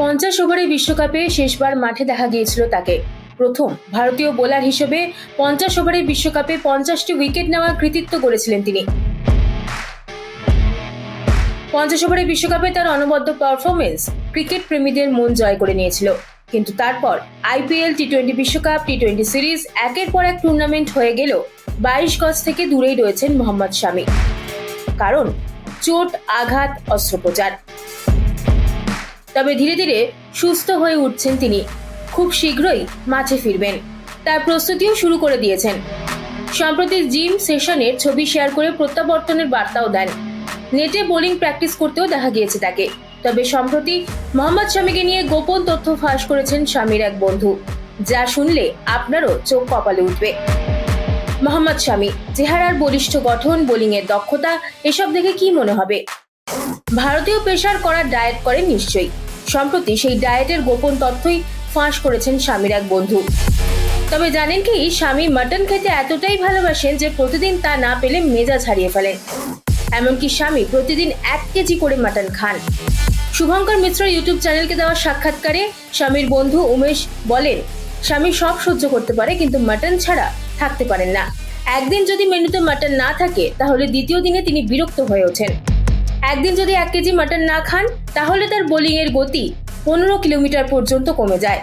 পঞ্চাশ ওভারের বিশ্বকাপে শেষবার মাঠে দেখা গিয়েছিল তাকে। প্রথম ভারতীয় বোলার হিসেবে পঞ্চাশ ওভারের বিশ্বকাপে পঞ্চাশটি উইকেট নেওয়ার কৃতিত্ব করেছিলেন তিনি। পঞ্চাশ ওভারের বিশ্বকাপে তার অনবদ্য পারফরমেন্স ক্রিকেট প্রেমীদের মন জয় করে নিয়েছিল। কিন্তু তারপর আইপিএল টি টোয়েন্টি বিশ্বকাপ টি টোয়েন্টি সিরিজ একের পর এক টুর্নামেন্ট হয়ে গেলেও বাইশ গজ থেকে দূরেই রয়েছেন মোহাম্মদ শামি। কারণ চোট, আঘাত, অস্ত্রোপচার। তবে ধীরে ধীরে সুস্থ হয়ে উঠছেন তিনি। খুব শীঘ্রই মাঠে ফিরবেন। তার প্রস্তুতিও শুরু করে দিয়েছেন। সম্প্রতি জিম সেশনের ছবি শেয়ার করে প্রত্যাবর্তনের বার্তাও দেন। নেটে বোলিং প্র্যাকটিস করতেও দেখা গিয়েছে তাকে। তবে সম্প্রতি মোহাম্মদ শামিকে নিয়ে গোপন তথ্য ফাঁস করেছেন স্বামীর এক বন্ধু। যা শুনলে আপনারও চোখ কপালে উঠবে। মোহাম্মদ শামি, চেহারার বলিষ্ঠ গঠন, বোলিংয়ের দক্ষতা, এসব দেখে কি মনে হবে? ভারতীয় পেশার করার ডায়েট করেন নিশ্চয়ই। সম্প্রতি সেই ডায়েটের গোপন তথ্যই ফাঁস করেছেন স্বামীর এক বন্ধু। তবে জানেন কি, স্বামী মাটন খেতে এতটাই ভালোবাসেন যে প্রতিদিন তা না পেলে মেজাজ হারিয়ে ফেলেন। এমনকি স্বামী প্রতিদিন এক কেজি করে মাটন খান। শুভঙ্কর মিত্র ইউটিউব চ্যানেলকে দেওয়া সাক্ষাৎকারে স্বামীর বন্ধু উমেশ বলেন, স্বামী সব সহ্য করতে পারে, কিন্তু মাটন ছাড়া থাকতে পারেন না। একদিন যদি মেনুতে মাটন না থাকে, তাহলে দ্বিতীয় দিনে তিনি বিরক্ত হয়ে ওঠেন। একদিন যদি এক কেজি মাটন না খান তাহলে তার বোলিংয়ের গতি পনেরো কিলোমিটার পর্যন্ত কমে যায়।